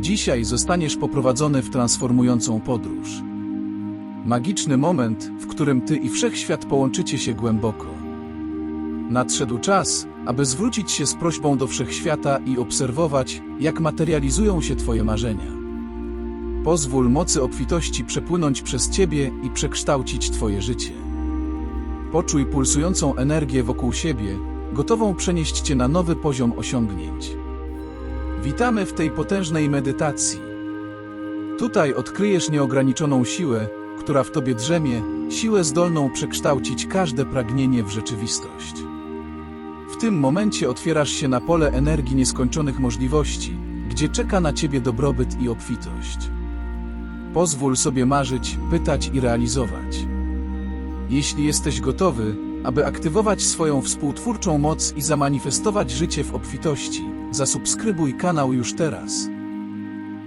Dzisiaj zostaniesz poprowadzony w transformującą podróż. Magiczny moment, w którym ty i wszechświat połączycie się głęboko. Nadszedł czas, aby zwrócić się z prośbą do wszechświata i obserwować, jak materializują się Twoje marzenia. Pozwól mocy obfitości przepłynąć przez Ciebie i przekształcić Twoje życie. Poczuj pulsującą energię wokół siebie, gotową przenieść Cię na nowy poziom osiągnięć. Witamy w tej potężnej medytacji. Tutaj odkryjesz nieograniczoną siłę, która w Tobie drzemie, siłę zdolną przekształcić każde pragnienie w rzeczywistość. W tym momencie otwierasz się na pole energii nieskończonych możliwości, gdzie czeka na Ciebie dobrobyt i obfitość. Pozwól sobie marzyć, pytać i realizować. Jeśli jesteś gotowy, aby aktywować swoją współtwórczą moc i zamanifestować życie w obfitości, zasubskrybuj kanał już teraz.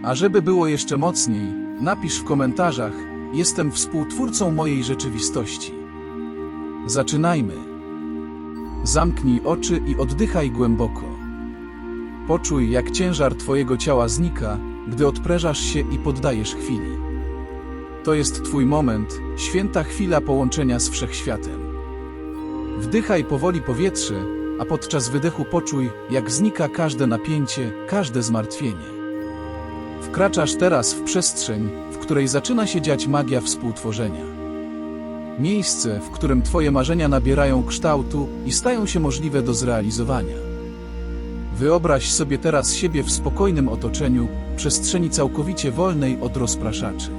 A żeby było jeszcze mocniej, napisz w komentarzach: Jestem współtwórcą mojej rzeczywistości. Zaczynajmy. Zamknij oczy i oddychaj głęboko. Poczuj, jak ciężar Twojego ciała znika, gdy odprężasz się i poddajesz chwili. To jest Twój moment, święta chwila połączenia z wszechświatem. Wdychaj powoli powietrze, a podczas wydechu poczuj, jak znika każde napięcie, każde zmartwienie. Wkraczasz teraz w przestrzeń, w której zaczyna się dziać magia współtworzenia. Miejsce, w którym Twoje marzenia nabierają kształtu i stają się możliwe do zrealizowania. Wyobraź sobie teraz siebie w spokojnym otoczeniu, przestrzeni całkowicie wolnej od rozpraszaczy.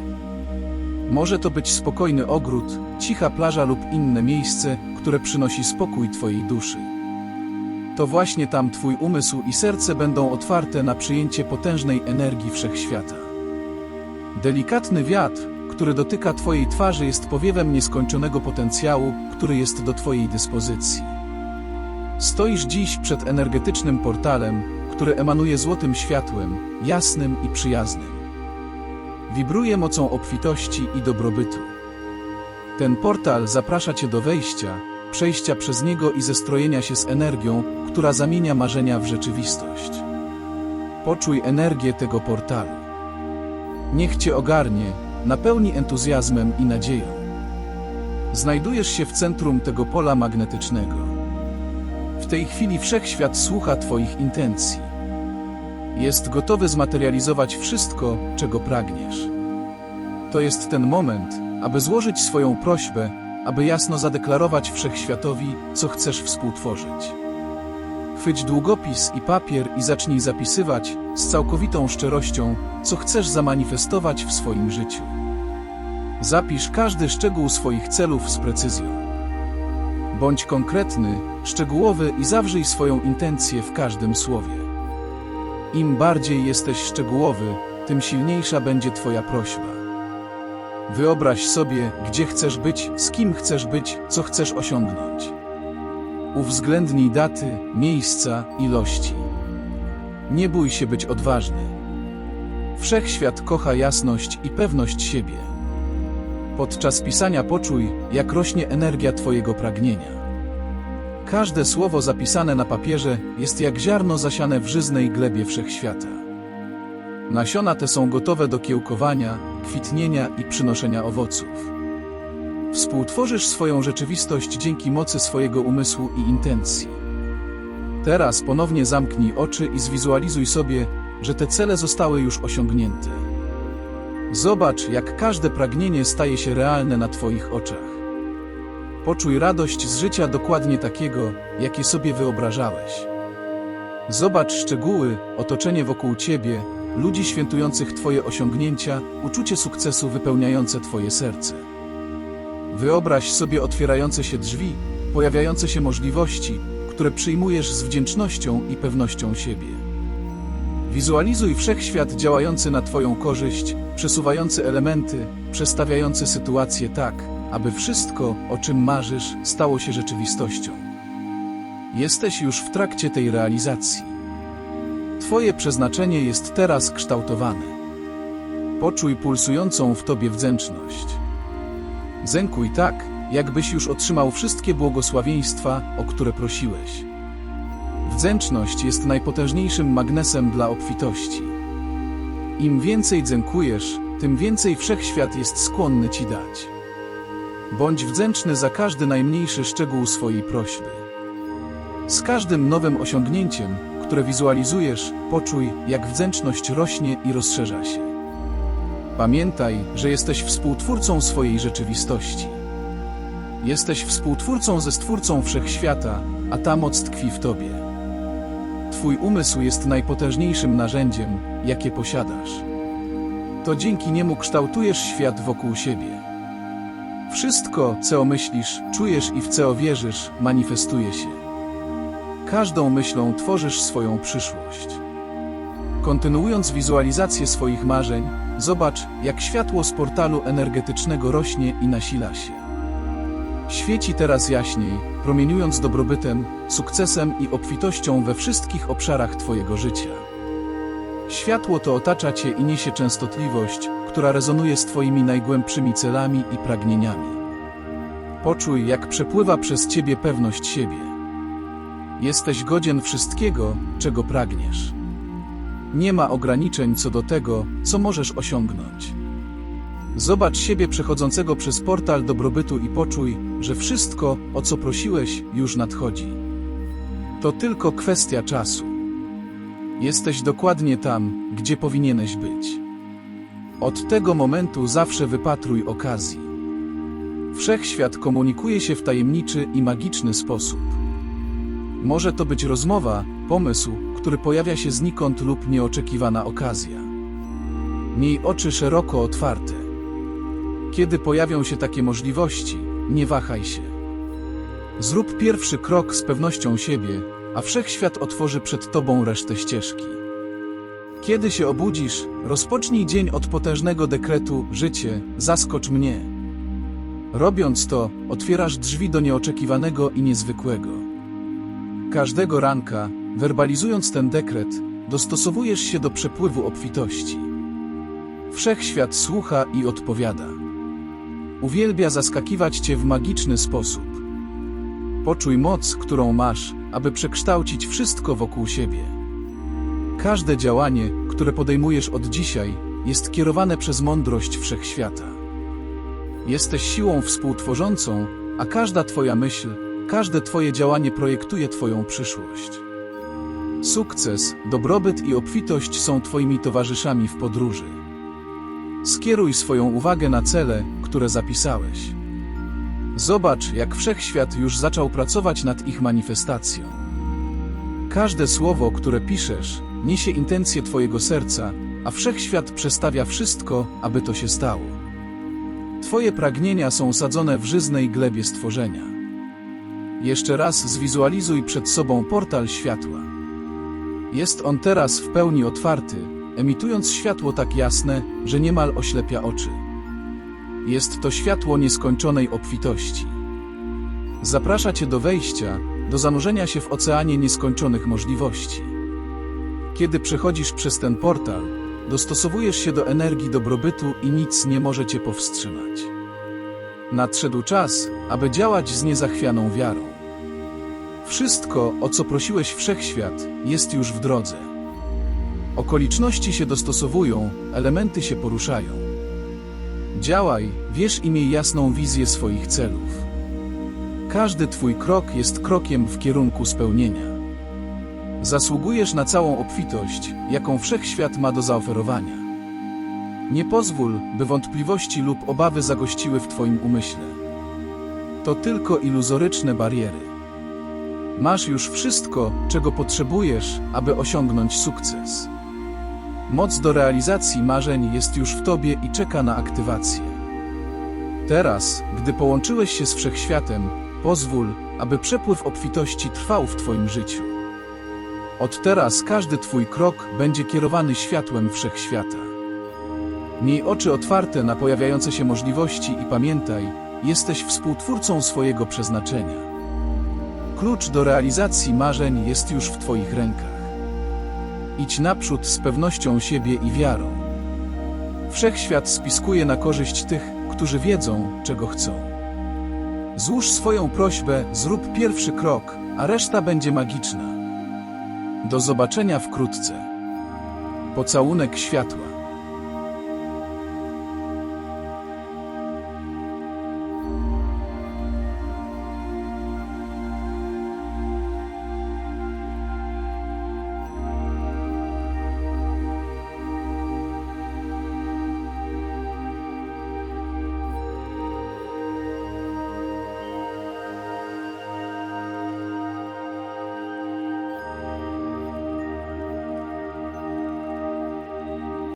Może to być spokojny ogród, cicha plaża lub inne miejsce, które przynosi spokój Twojej duszy. To właśnie tam Twój umysł i serce będą otwarte na przyjęcie potężnej energii wszechświata. Delikatny wiatr, który dotyka Twojej twarzy, jest powiewem nieskończonego potencjału, który jest do Twojej dyspozycji. Stoisz dziś przed energetycznym portalem, który emanuje złotym światłem, jasnym i przyjaznym. Wibruje mocą obfitości i dobrobytu. Ten portal zaprasza Cię do wejścia, przejścia przez niego i zestrojenia się z energią, która zamienia marzenia w rzeczywistość. Poczuj energię tego portalu. Niech Cię ogarnie, napełni entuzjazmem i nadzieją. Znajdujesz się w centrum tego pola magnetycznego. W tej chwili wszechświat słucha Twoich intencji. Jest gotowy zmaterializować wszystko, czego pragniesz. To jest ten moment, aby złożyć swoją prośbę, aby jasno zadeklarować wszechświatowi, co chcesz współtworzyć. Chwyć długopis i papier i zacznij zapisywać z całkowitą szczerością, co chcesz zamanifestować w swoim życiu. Zapisz każdy szczegół swoich celów z precyzją. Bądź konkretny, szczegółowy i zawrzyj swoją intencję w każdym słowie. Im bardziej jesteś szczegółowy, tym silniejsza będzie Twoja prośba. Wyobraź sobie, gdzie chcesz być, z kim chcesz być, co chcesz osiągnąć. Uwzględnij daty, miejsca, ilości. Nie bój się być odważny. Wszechświat kocha jasność i pewność siebie. Podczas pisania poczuj, jak rośnie energia Twojego pragnienia. Każde słowo zapisane na papierze jest jak ziarno zasiane w żyznej glebie wszechświata. Nasiona te są gotowe do kiełkowania, kwitnienia i przynoszenia owoców. Współtworzysz swoją rzeczywistość dzięki mocy swojego umysłu i intencji. Teraz ponownie zamknij oczy i zwizualizuj sobie, że te cele zostały już osiągnięte. Zobacz, jak każde pragnienie staje się realne na Twoich oczach. Poczuj radość z życia dokładnie takiego, jakie sobie wyobrażałeś. Zobacz szczegóły, otoczenie wokół Ciebie, ludzi świętujących Twoje osiągnięcia, uczucie sukcesu wypełniające Twoje serce. Wyobraź sobie otwierające się drzwi, pojawiające się możliwości, które przyjmujesz z wdzięcznością i pewnością siebie. Wizualizuj wszechświat działający na Twoją korzyść, przesuwający elementy, przestawiający sytuacje tak, aby wszystko, o czym marzysz, stało się rzeczywistością. Jesteś już w trakcie tej realizacji. Twoje przeznaczenie jest teraz kształtowane. Poczuj pulsującą w Tobie wdzięczność. Zękuj tak, jakbyś już otrzymał wszystkie błogosławieństwa, o które prosiłeś. Wdzięczność jest najpotężniejszym magnesem dla obfitości. Im więcej dziękujesz, tym więcej wszechświat jest skłonny ci dać. Bądź wdzięczny za każdy najmniejszy szczegół swojej prośby. Z każdym nowym osiągnięciem, które wizualizujesz, poczuj, jak wdzięczność rośnie i rozszerza się. Pamiętaj, że jesteś współtwórcą swojej rzeczywistości. Jesteś współtwórcą ze Stwórcą Wszechświata, a ta moc tkwi w Tobie. Twój umysł jest najpotężniejszym narzędziem, jakie posiadasz. To dzięki niemu kształtujesz świat wokół siebie. Wszystko, co myślisz, czujesz i w co wierzysz, manifestuje się. Każdą myślą tworzysz swoją przyszłość. Kontynuując wizualizację swoich marzeń, zobacz, jak światło z portalu energetycznego rośnie i nasila się. Świeci teraz jaśniej, promieniując dobrobytem, sukcesem i obfitością we wszystkich obszarach Twojego życia. Światło to otacza Cię i niesie częstotliwość, która rezonuje z Twoimi najgłębszymi celami i pragnieniami. Poczuj, jak przepływa przez Ciebie pewność siebie. Jesteś godzien wszystkiego, czego pragniesz. Nie ma ograniczeń co do tego, co możesz osiągnąć. Zobacz siebie przechodzącego przez portal dobrobytu i poczuj, że wszystko, o co prosiłeś, już nadchodzi. To tylko kwestia czasu. Jesteś dokładnie tam, gdzie powinieneś być. Od tego momentu zawsze wypatruj okazji. Wszechświat komunikuje się w tajemniczy i magiczny sposób. Może to być rozmowa, pomysł, który pojawia się znikąd lub nieoczekiwana okazja. Miej oczy szeroko otwarte. Kiedy pojawią się takie możliwości, nie wahaj się. Zrób pierwszy krok z pewnością siebie, a wszechświat otworzy przed tobą resztę ścieżki. Kiedy się obudzisz, rozpocznij dzień od potężnego dekretu Życie, zaskocz mnie. Robiąc to, otwierasz drzwi do nieoczekiwanego i niezwykłego. Każdego ranka, werbalizując ten dekret, dostosowujesz się do przepływu obfitości. Wszechświat słucha i odpowiada. Uwielbia zaskakiwać cię w magiczny sposób. Poczuj moc, którą masz, aby przekształcić wszystko wokół siebie. Każde działanie, które podejmujesz od dzisiaj, jest kierowane przez mądrość wszechświata. Jesteś siłą współtworzącą, a każda Twoja myśl, każde Twoje działanie projektuje Twoją przyszłość. Sukces, dobrobyt i obfitość są Twoimi towarzyszami w podróży. Skieruj swoją uwagę na cele, które zapisałeś. Zobacz, jak wszechświat już zaczął pracować nad ich manifestacją. Każde słowo, które piszesz, niesie intencje Twojego serca, a wszechświat przestawia wszystko, aby to się stało. Twoje pragnienia są sadzone w żyznej glebie stworzenia. Jeszcze raz zwizualizuj przed sobą portal światła. Jest on teraz w pełni otwarty, emitując światło tak jasne, że niemal oślepia oczy. Jest to światło nieskończonej obfitości. Zaprasza Cię do wejścia, do zanurzenia się w oceanie nieskończonych możliwości. Kiedy przechodzisz przez ten portal, dostosowujesz się do energii dobrobytu i nic nie może Cię powstrzymać. Nadszedł czas, aby działać z niezachwianą wiarą. Wszystko, o co prosiłeś wszechświat, jest już w drodze. Okoliczności się dostosowują, elementy się poruszają. Działaj, wierz i miej jasną wizję swoich celów. Każdy Twój krok jest krokiem w kierunku spełnienia. Zasługujesz na całą obfitość, jaką wszechświat ma do zaoferowania. Nie pozwól, by wątpliwości lub obawy zagościły w Twoim umyśle. To tylko iluzoryczne bariery. Masz już wszystko, czego potrzebujesz, aby osiągnąć sukces. Moc do realizacji marzeń jest już w Tobie i czeka na aktywację. Teraz, gdy połączyłeś się z wszechświatem, pozwól, aby przepływ obfitości trwał w Twoim życiu. Od teraz każdy Twój krok będzie kierowany światłem wszechświata. Miej oczy otwarte na pojawiające się możliwości i pamiętaj, jesteś współtwórcą swojego przeznaczenia. Klucz do realizacji marzeń jest już w Twoich rękach. Idź naprzód z pewnością siebie i wiarą. Wszechświat spiskuje na korzyść tych, którzy wiedzą, czego chcą. Złóż swoją prośbę, zrób pierwszy krok, a reszta będzie magiczna. Do zobaczenia wkrótce. Pocałunek światła.